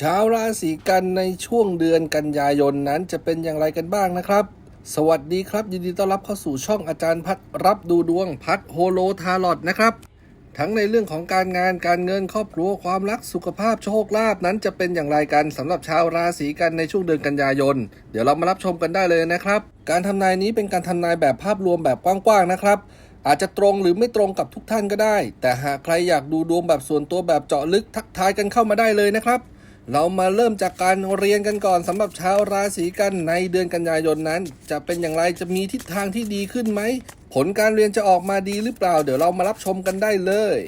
ชาวราศีกันในช่วงเดือนกันยายนนั้นจะเป็นอย่างไรกันบ้างนะครับ สวัสดีครับ ยินดีต้อนรับเข้าสู่ช่องอาจารย์พัดรับดูดวงพัดโฮโลทาลอดนะครับ ทั้งในเรื่องของการงานการเงินครอบครัวความรักสุขภาพโชคลาภนั้นจะเป็นอย่างไรกันสำหรับชาวราศีกันในช่วงเดือนกันยายน เดี๋ยวเรามารับชมกันได้เลยนะครับ การทำนายนี้เป็นการทำนายแบบภาพรวมแบบกว้างๆนะครับอาจจะตรงหรือไม่ตรงกับทุกท่านก็ได้ แต่หากใครอยากดูดวงแบบส่วนตัวแบบเจาะลึกทักทายกันเข้ามาได้เลยนะครับ เรามาเริ่มจากการเรียนกันก่อนสำหรับชาวราศีกันในเดือนกันยายนนั้น จะเป็นอย่างไรจะมีทิศทางที่ดีขึ้นไหม ผลการเรียนจะออกมาดีหรือเปล่า เดี๋ยวเรามารับชมกันได้เลย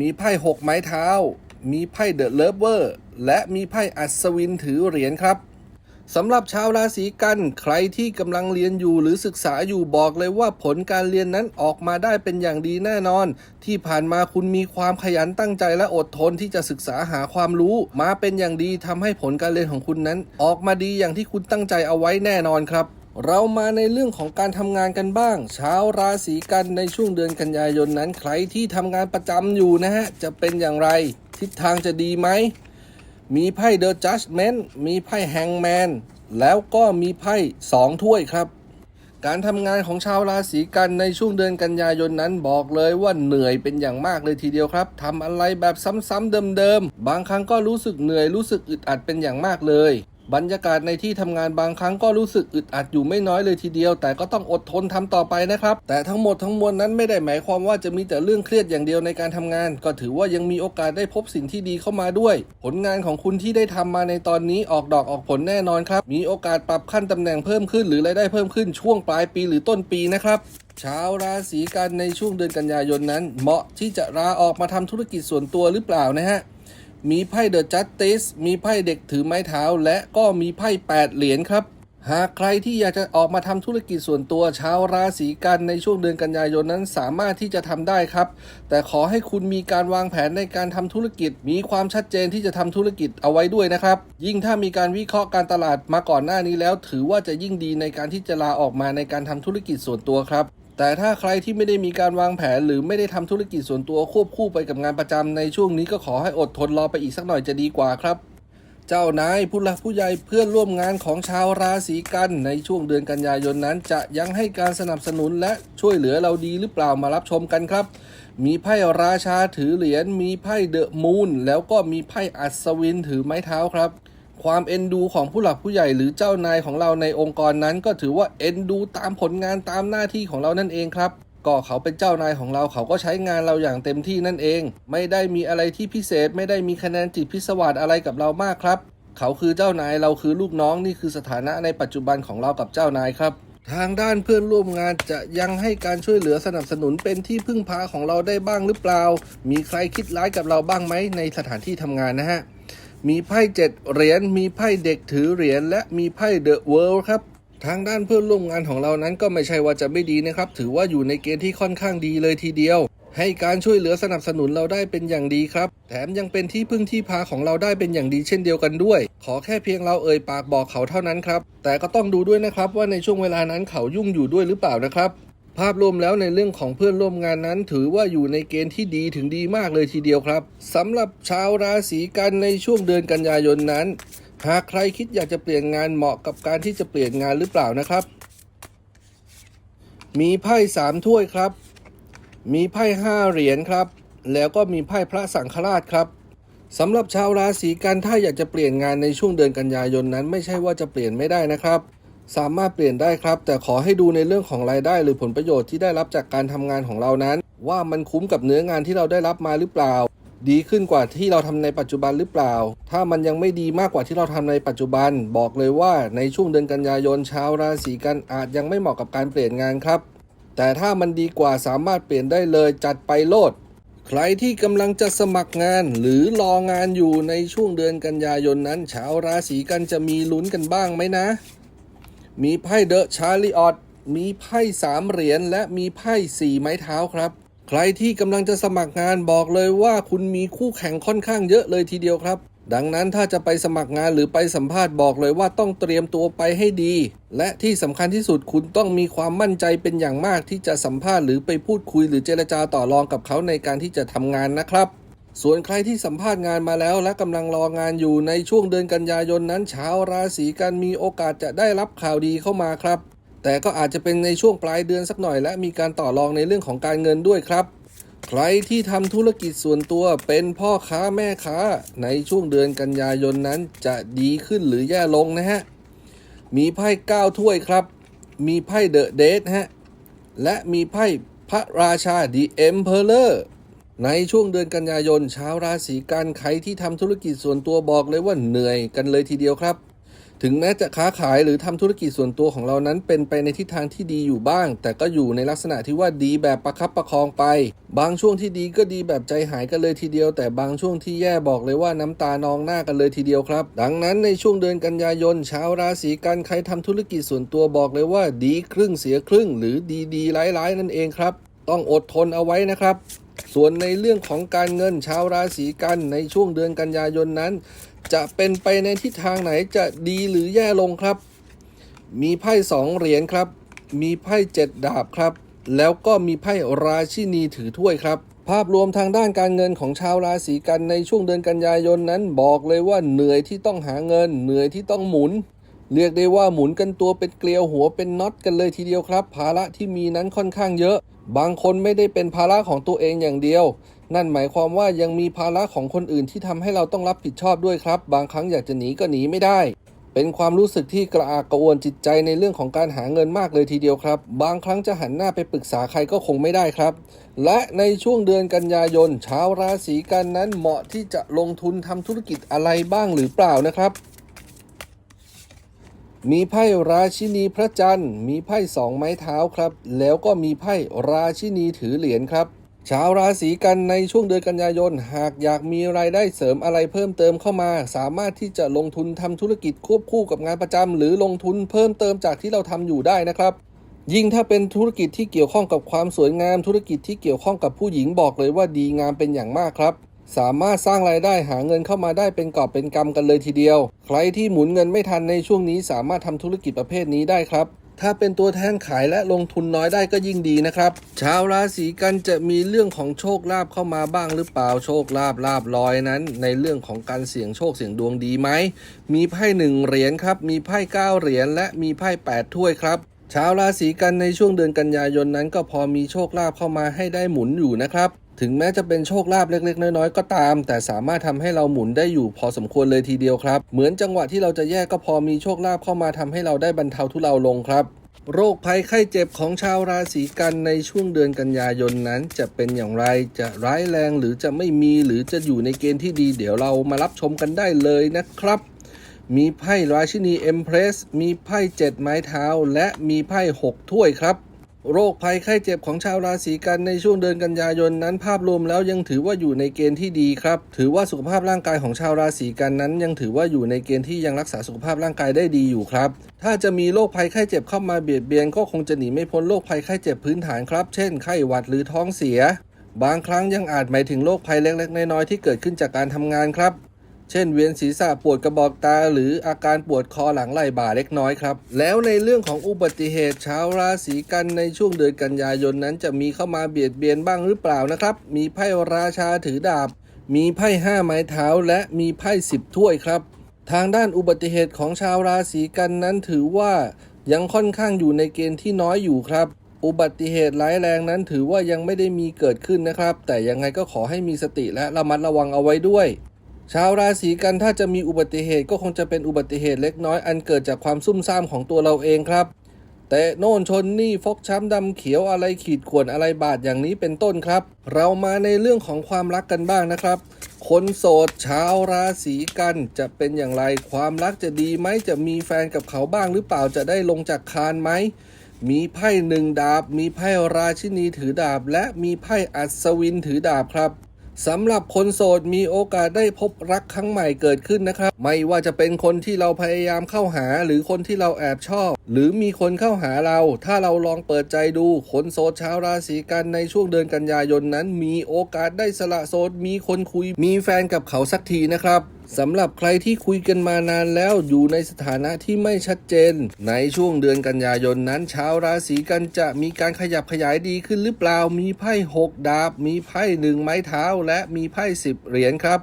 มีไพ่หกไม้เท้า มีไพ่เดอะเลิฟเวอร์และมีไพ่อัศวินถือเหรียญครับ สำหรับชาวราศีกัน ใครที่กำลังเรียนอยู่หรือศึกษาอยู่บอกเลยว่าผลการเรียนนั้นออกมาได้เป็นอย่างดีแน่นอน ที่ผ่านมาคุณมีความขยันตั้งใจและอดทนที่จะศึกษาหาความรู้มาเป็นอย่างดีทำให้ผลการเรียนของคุณนั้น ออกมาดีอย่างที่คุณตั้งใจเอาไว้แน่นอนครับเรามาในเรื่องของการทำงานกันบ้าง ชาวราศีกันในช่วงเดือนกันยายนนั้น ใครที่ทำงานประจำอยู่นะฮะ จะเป็นอย่างไร ทิศทางจะดีไหม มีไพ่ The Judgment มีไพ่ Hangman แล้วก็มีไพ่สองถ้วยครับ การทำงานของชาวราศีกันในช่วงเดือนกันยายนนั้นบอกเลยว่าเหนื่อยเป็นอย่างมากเลยทีเดียวครับทำอะไรแบบซ้ำๆเดิมๆ บางครั้งก็รู้สึกเหนื่อยรู้สึกอึดอัดเป็นอย่างมากเลย บรรยากาศในที่ทำงานบางครั้งก็รู้สึกอึดอัดอยู่ไม่น้อยเลยทีเดียว แต่ก็ต้องอดทนทำต่อไปนะครับ แต่ทั้งหมดทั้งมวลนั้นไม่ได้หมายความว่าจะมีแต่เรื่องเครียดอย่างเดียวในการทำงาน ก็ถือว่ายังมีโอกาสได้พบสิ่งที่ดีเข้ามาด้วย ผลงานของคุณที่ได้ทำมาในตอนนี้ออกดอกออกผลแน่นอนครับ มีโอกาสปรับขั้นตำแหน่งเพิ่มขึ้น หรือรายได้เพิ่มขึ้นช่วงปลายปีหรือต้นปีนะครับชาวราศีกันในช่วงเดือนกันยายนนั้น เหมาะที่จะลาออกมาทำธุรกิจส่วนตัวหรือเปล่านะฮะ มีไพ่เดอะจัสติสมีไพ่เด็กถือไม้เท้า และก็มีไพ่8เหรียญครับหากใครที่อยากจะออกมาทำธุรกิจส่วนตัวชาวราศีกันในช่วงเดือนกันยายนนั้นสามารถที่จะทำได้ครับ แต่ขอให้คุณมีการวางแผนในการทำธุรกิจ มีความชัดเจนที่จะทำธุรกิจเอาไว้ด้วยนะครับ ยิ่งถ้ามีการวิเคราะห์การตลาดมาก่อนหน้านี้แล้ว ถือว่าจะยิ่งดีในการที่จะลาออกมาในการทำธุรกิจส่วนตัวครับ แต่ถ้าใครที่ไม่ได้มีการวางแผน หรือไม่ได้ทำธุรกิจส่วนตัวควบคู่ไปกับงานประจำในช่วงนี้ก็ขอให้อดทนรอไปอีกสักหน่อยจะดีกว่าครับ เจ้านายผู้หลักผู้ใหญ่เพื่อนร่วมงานของชาวราศีกัน ในช่วงเดือนกันยายนนั้น จะยังให้การสนับสนุนและช่วยเหลือเราดีหรือเปล่ามารับชมกันครับ มีไพ่ราชาถือเหรียญมีไพ่เดอะมูนแล้วก็มีไพ่อัศวินถือไม้เท้าครับ ความเอ็นดูของผู้หลักผู้ใหญ่หรือเจ้านายของเราในองค์กรนั้น ก็ถือว่าเอ็นดูตามผลงานตามหน้าที่ของเรานั่นเองครับ ก็เขาเป็นเจ้านายของเราเขาก็ใช้งานเราอย่างเต็มที่นั่นเอง ไม่ได้มีอะไรที่พิเศษ ไม่ได้มีคะแนนจิตพิศวาสอะไรกับเรามากครับ เขาคือเจ้านายเราคือลูกน้องนี่คือสถานะในปัจจุบันของเรากับเจ้านายครับ ทางด้านเพื่อนร่วมงานจะยังให้การช่วยเหลือสนับสนุนเป็นที่พึ่งพาของเราได้บ้างหรือเปล่า มีใครคิดร้ายกับเราบ้างไหมในสถานที่ทำงานนะฮะ มีไพ่เจ็ดเหรียญ มีไพ่เด็กถือเหรียญ และมีไพ่เดอะเวิลด์ครับ ทางด้านเพื่อนร่วมงานของเรานั้นก็ไม่ใช่ว่าจะไม่ดีนะครับ ถือว่าอยู่ในเกณฑ์ที่ค่อนข้างดีเลยทีเดียว ให้การช่วยเหลือสนับสนุนเราได้เป็นอย่างดีครับ แถมยังเป็นที่พึ่งที่พาของเราได้เป็นอย่างดีเช่นเดียวกันด้วย ขอแค่เพียงเราเอ่ยปากบอกเขาเท่านั้นครับ แต่ก็ต้องดูด้วยนะครับว่าในช่วงเวลานั้นเขายุ่งอยู่ด้วยหรือเปล่านะครับ ภาพรวมแล้วในเรื่องของเพื่อนร่วมงานนั้น ถือว่าอยู่ในเกณฑ์ที่ดีถึงดีมากเลยทีเดียวครับสำหรับชาวราศีกันในช่วงเดือนกันยายนนั้น หากใครคิดอยากจะเปลี่ยนงานเหมาะกับการที่จะเปลี่ยนงานหรือเปล่านะครับ มีไพ่สามถ้วยครับ มีไพ่ห้าเหรียญครับ แล้วก็มีไพ่พระสังฆราชครับสำหรับชาวราศีกันถ้าอยากจะเปลี่ยนงานในช่วงเดือนกันยายนนั้น ไม่ใช่ว่าจะเปลี่ยนไม่ได้นะครับ สามารถเปลี่ยนได้ครับ แต่ขอให้ดูในเรื่องของรายได้ หรือผลประโยชน์ที่ได้รับจากการทำงานของเรานั้น ว่ามันคุ้มกับเนื้องานที่เราได้รับมาหรือเปล่า ดีขึ้นกว่าที่เราทำในปัจจุบันหรือเปล่า ถ้ามันยังไม่ดีมากกว่าที่เราทำในปัจจุบัน บอกเลยว่าในช่วงเดือนกันยายนชาวราศีกันอาจยังไม่เหมาะกับการเปลี่ยนงานครับ แต่ถ้ามันดีกว่าสามารถเปลี่ยนได้เลยจัดไปโลดใครที่กำลังจะสมัครงานหรือรองานอยู่ในช่วงเดือนกันยายนนั้น ชาวราศีกันจะมีลุ้นกันบ้างไหมนะ มีไพ่เดอะชาริออตมีไพ่สามเหรียญและมีไพ่สี่ไม้เท้าครับ ใครที่กำลังจะสมัครงานบอกเลยว่าคุณมีคู่แข่งค่อนข้างเยอะเลยทีเดียวครับ ดังนั้นถ้าจะไปสมัครงานหรือไปสัมภาษณ์บอกเลยว่าต้องเตรียมตัวไปให้ดี และที่สำคัญที่สุดคุณต้องมีความมั่นใจเป็นอย่างมากที่จะสัมภาษณ์หรือไปพูดคุยหรือเจรจาต่อรองกับเขาในการที่จะทำงานนะครับ ส่วนใครที่สัมภาษณ์งานมาแล้วและกำลังรองานอยู่ในช่วงเดือนกันยายนนั้นชาวราศีกันมีโอกาสจะได้รับข่าวดีเข้ามาครับ แต่ก็อาจจะเป็นในช่วงปลายเดือนสักหน่อย และมีการต่อรองในเรื่องของการเงินด้วยครับ ใครที่ทำธุรกิจส่วนตัวเป็นพ่อค้าแม่ค้า ในช่วงเดือนกันยายนนั้นจะดีขึ้นหรือแย่ลงนะฮะ มีไพ่9ถ้วยครับ มีไพ่เดอะเดทฮะ และมีไพ่พระราชา The Emperor ในช่วงเดือนกันยายนชาวราศีกันใครที่ทำธุรกิจส่วนตัวบอกเลยว่าเหนื่อยกันเลยทีเดียวครับ ถึงแม้จะค้าขายหรือทำธุรกิจส่วนตัวของเรานั้นเป็นไปในทิศทางที่ดีอยู่บ้าง แต่ก็อยู่ในลักษณะที่ว่าดีแบบประคับประคองไป บางช่วงที่ดีก็ดีแบบใจหายกันเลยทีเดียว แต่บางช่วงที่แย่บอกเลยว่าน้ำตานองหน้ากันเลยทีเดียวครับ ดังนั้นในช่วงเดือนกันยายนชาวราศีกันใครทำธุรกิจส่วนตัวบอกเลยว่าดีครึ่งเสียครึ่ง หรือดีดีๆร้ายๆนั่นเองครับ ต้องอดทนเอาไว้นะครับ ส่วนในเรื่องของการเงินชาวราศีกันในช่วงเดือนกันยายนนั้น จะเป็นไปในทิศทางไหนจะดีหรือแย่ลงครับ มีไพ่สองเหรียญครับ มีไพ่เจ็ดดาบครับ แล้วก็มีไพ่ราชินีถือถ้วยครับ ภาพรวมทางด้านการเงินของชาวราศีกันในช่วงเดือนกันยายนนั้นบอกเลยว่าเหนื่อยที่ต้องหาเงิน เหนื่อยที่ต้องหมุนเรียกได้ว่าหมุนกันตัวเป็นเกลียวหัวเป็นน็อตกันเลยทีเดียวครับ ภาระที่มีนั้นค่อนข้างเยอะ บางคนไม่ได้เป็นภาระของตัวเองอย่างเดียว นั่นหมายความว่ายังมีภาระของคนอื่นที่ทำให้เราต้องรับผิดชอบด้วยครับ บางครั้งอยากจะหนีก็หนีไม่ได้ เป็นความรู้สึกที่กระอักกระอ่วนจิตใจในเรื่องของการหาเงินมากเลยทีเดียวครับ บางครั้งจะหันหน้าไปปรึกษาใครก็คงไม่ได้ครับ และในช่วงเดือนกันยายนชาวราศีกันนั้นเหมาะที่จะลงทุนทำธุรกิจอะไรบ้างหรือเปล่านะครับ มีไพ่ราชินีพระจันทร์ มีไพ่สองไม้เท้าครับ แล้วก็มีไพ่ราชินีถือเหรียญครับ ชาวราศีกันในช่วงเดือนกันยายน หากอยากมีรายได้เสริมอะไรเพิ่มเติมเข้ามา สามารถที่จะลงทุนทำธุรกิจควบคู่กับงานประจำหรือลงทุนเพิ่มเติมจากที่เราทำอยู่ได้นะครับยิ่งถ้าเป็นธุรกิจที่เกี่ยวข้องกับความสวยงามธุรกิจที่เกี่ยวข้องกับผู้หญิงบอกเลยว่าดีงามเป็นอย่างมากครับ สามารถสร้างรายได้หาเงินเข้ามาได้เป็นกอบเป็นกำกันเลยทีเดียว ใครที่หมุนเงินไม่ทันในช่วงนี้สามารถทำธุรกิจประเภทนี้ได้ครับถ้าเป็นตัวแทนขายและลงทุนน้อยได้ก็ยิ่งดีนะครับ ชาวราศีกันจะมีเรื่องของโชคลาภเข้ามาบ้างหรือเปล่าโชคลาภลาบลอยนั้น ในเรื่องของการเสี่ยงโชคเสี่ยงดวงดีไหมมีไพ่หนึ่งเหรียญครับ มีไพ่เก้าเหรียญและมีไพ่แปดถ้วยครับชาวราศีกันในช่วงเดือนกันยายนนั้นก็พอมีโชคลาภเข้ามาให้ได้หมุนอยู่นะครับ ถึงแม้จะเป็นโชคลาภเล็ก ๆ น้อยๆ ก็ตาม แต่สามารถทำให้เราหมุนได้อยู่พอสมควรเลยทีเดียวครับ เหมือนจังหวะที่เราจะแยกก็พอมีโชคลาภเข้ามาทำให้เราได้บรรเทาทุเลาลงครับโรคภัยไข้เจ็บของชาวราศีกันในช่วงเดือนกันยายนนั้น จะเป็นอย่างไรจะร้ายแรงหรือจะไม่มีหรือจะอยู่ในเกณฑ์ที่ดี เดี๋ยวเรามารับชมกันได้เลยนะครับ มีไพ่ราชินีเอ็มเพรสมีไพ่เจ็ดไม้เท้า และมีไพ่หกถ้วยครับ โรคภัยไข้เจ็บของชาวราศีกันในช่วงเดือนกันยายนนั้นภาพรวมแล้วยังถือว่าอยู่ในเกณฑ์ที่ดีครับ ถือว่าสุขภาพร่างกายของชาวราศีกันนั้น ยังถือว่าอยู่ในเกณฑ์ที่ยังรักษาสุขภาพร่างกายได้ดีอยู่ครับ ถ้าจะมีโรคภัยไข้เจ็บเข้ามาเบียดเบียนก็คงจะหนีไม่พ้นโรคภัยไข้เจ็บพื้นฐานครับ เช่นไข้หวัดหรือท้องเสีย บางครั้งยังอาจหมายถึงโรคภัยเล็กๆน้อยๆที่เกิดขึ้นจากการทำงานครับ เช่นเวียนศีรษะปวดกระบอกตา หรืออาการปวดคอหลังไหล่บ่าเล็กน้อยครับ แล้วในเรื่องของอุบัติเหตุชาวราศีกันในช่วงเดือนกันยายนนั้นจะมีเข้ามาเบียดเบียนบ้างหรือเปล่านะครับ มีไพ่ราชาถือดาบ มีไพ่ห้าไม้เท้า และมีไพ่สิบถ้วยครับ ทางด้านอุบัติเหตุของชาวราศีกันนั้นถือว่ายังค่อนข้างอยู่ในเกณฑ์ที่น้อยอยู่ครับ อุบัติเหตุร้ายแรงนั้นถือว่ายังไม่ได้มีเกิดขึ้นนะครับ แต่ยังไงก็ขอให้มีสติและระมัดระวังเอาไว้ด้วย ชาวราศีกันถ้าจะมีอุบัติเหตุก็คงจะเป็นอุบัติเหตุเล็กน้อยอันเกิดจากความซุ่มซ่ามของตัวเราเองครับ แต่โน่นชนนี่ฟกช้ำดำเขียวอะไรขีดข่วนอะไรบาดอย่างนี้เป็นต้นครับ เรามาในเรื่องของความรักกันบ้างนะครับ คนโสดชาวราศีกันจะเป็นอย่างไรความรักจะดีไหมจะมีแฟนกับเขาบ้างหรือเปล่าจะได้ลงจากคานไหมมีไพ่หนึ่งดาบ มีไพ่ราชินีถือดาบ และมีไพ่อัศวินถือดาบครับ สำหรับคนโสดมีโอกาสได้พบรักครั้งใหม่เกิดขึ้นนะครับ ไม่ว่าจะเป็นคนที่เราพยายามเข้าหา หรือคนที่เราแอบชอบ หรือมีคนเข้าหาเรา ถ้าเราลองเปิดใจดูคนโสดชาวราศีกันในช่วงเดือนกันยายนนั้น มีโอกาสได้สละโสดมีคนคุย มีแฟนกับเขาสักทีนะครับ สำหรับใครที่คุยกันมานานแล้วอยู่ในสถานะที่ไม่ชัดเจน ในช่วงเดือนกันยายนนั้น ชาวราศีกันจะมีการขยับขยายดีขึ้นหรือเปล่ามีไพ่หกดาบ มีไพ่หนึ่งไม้เท้า และมีไพ่สิบเหรียญครับ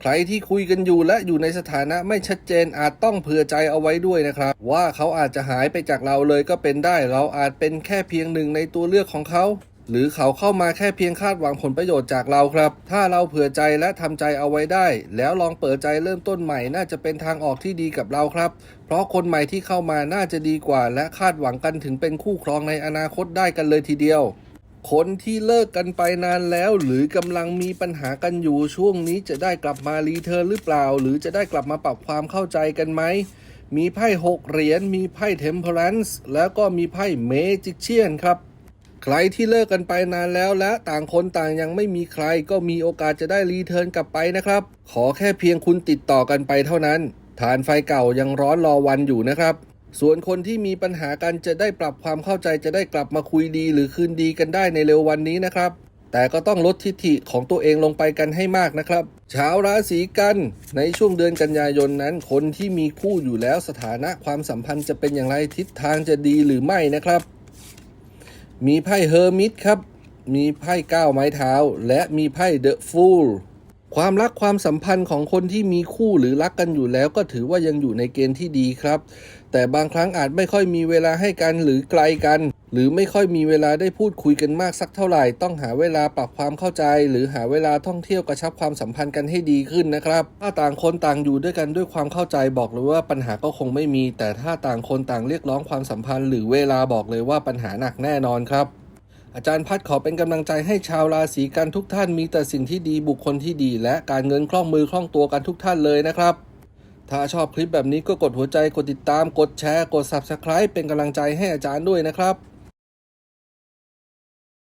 ใครที่คุยกันอยู่และอยู่ในสถานะไม่ชัดเจนอาจต้องเผื่อใจเอาไว้ด้วยนะครับ ว่าเขาอาจจะหายไปจากเราเลยก็เป็นได้ เราอาจเป็นแค่เพียงหนึ่งในตัวเลือกของเขา หรือเขาเข้ามาแค่เพียงคาดหวังผลประโยชน์จากเราครับ ถ้าเราเผื่อใจและทำใจเอาไว้ได้ แล้วลองเปิดใจเริ่มต้นใหม่น่าจะเป็นทางออกที่ดีกับเราครับ เพราะคนใหม่ที่เข้ามาน่าจะดีกว่า และคาดหวังกันถึงเป็นคู่ครองในอนาคตได้กันเลยทีเดียว คนที่เลิกกันไปนานแล้ว หรือกำลังมีปัญหากันอยู่ช่วงนี้จะได้กลับมารีเทิร์นหรือเปล่า หรือจะได้กลับมาปรับความเข้าใจกันไหมมีไพ่หกเหรียญมีไพ่เทมเพลนซ์แล้วก็มีไพ่เมจิเชียนครับ ใครที่เลิกกันไปนานแล้วและต่างคนต่างยังไม่มีใครก็มีโอกาสจะได้รีเทิร์นกลับไปนะครับ ขอแค่เพียงคุณติดต่อกันไปเท่านั้น ฐานไฟเก่ายังร้อนรอวันอยู่นะครับ ส่วนคนที่มีปัญหากันจะได้ปรับความเข้าใจจะได้กลับมาคุยดี หรือคืนดีกันได้ในเร็ววันนี้นะครับ แต่ก็ต้องลดทิฐิของตัวเองลงไปกันให้มากนะครับชาวราศีกันในช่วงเดือนกันยายนนั้น คนที่มีคู่อยู่แล้วสถานะความสัมพันธ์จะเป็นอย่างไรทิศทางจะดีหรือไม่นะครับ มีไพ่เฮอร์มิตครับ มีไพ่ก้าวไม้เท้า และมีไพ่เดอะฟูล ความรักความสัมพันธ์ของคนที่มีคู่หรือรักกันอยู่แล้วก็ถือว่ายังอยู่ในเกณฑ์ที่ดีครับ แต่บางครั้งอาจไม่ค่อยมีเวลาให้กันหรือไกลกัน หรือไม่ค่อยมีเวลาได้พูดคุยกันมากสักเท่าไหร่ ต้องหาเวลาปรับความเข้าใจ หรือหาเวลาท่องเที่ยวกระชับความสัมพันธ์กันให้ดีขึ้นนะครับ ถ้าต่างคนต่างอยู่ด้วยกันด้วยความเข้าใจบอกเลยว่าปัญหาก็คงไม่มี แต่ถ้าต่างคนต่างเรียกร้องความสัมพันธ์ หรือเวลาบอกเลยว่าปัญหาหนักแน่นอนครับ อาจารย์พัดขอเป็นกำลังใจให้ชาวราศีกันทุกท่านมีแต่สิ่งที่ดีบุคคลที่ดี และการเงินคล่องมือคล่องตัวกันทุกท่านเลยนะครับ ถ้าชอบคลิปแบบนี้ก็กดหัวใจกดติดตามกดแชร์กด Subscribe เป็นกำลังใจให้อาจารย์ด้วยนะครับ